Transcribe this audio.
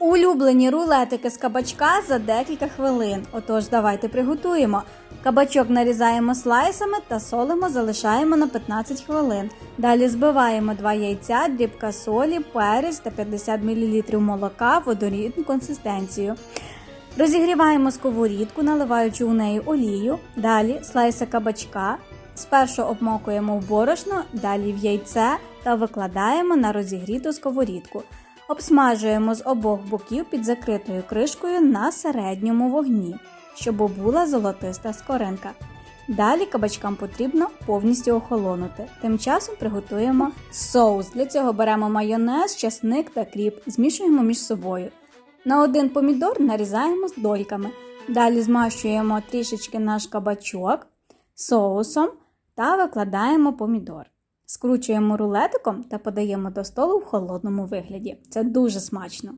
Улюблені рулетики з кабачка за декілька хвилин. Отож, давайте приготуємо. Кабачок нарізаємо слайсами та солимо залишаємо на 15 хвилин. Далі збиваємо 2 яйця, дрібка солі, перець та 50 мл молока в однорідну консистенцію. Розігріваємо сковорідку, наливаючи у неї олію. Далі слайси кабачка. Спершу обмокуємо в борошно, далі в яйце та викладаємо на розігріту сковорідку. Обсмажуємо з обох боків під закритою кришкою на середньому вогні, щоб була золотиста скоринка. Далі кабачкам потрібно повністю охолонути. Тим часом приготуємо соус. Для цього беремо майонез, часник та кріп, змішуємо між собою. На один помідор нарізаємо з дольками. Далі змащуємо трішечки наш кабачок соусом та викладаємо помідор. Скручуємо рулетиком та подаємо до столу в холодному вигляді. Це дуже смачно.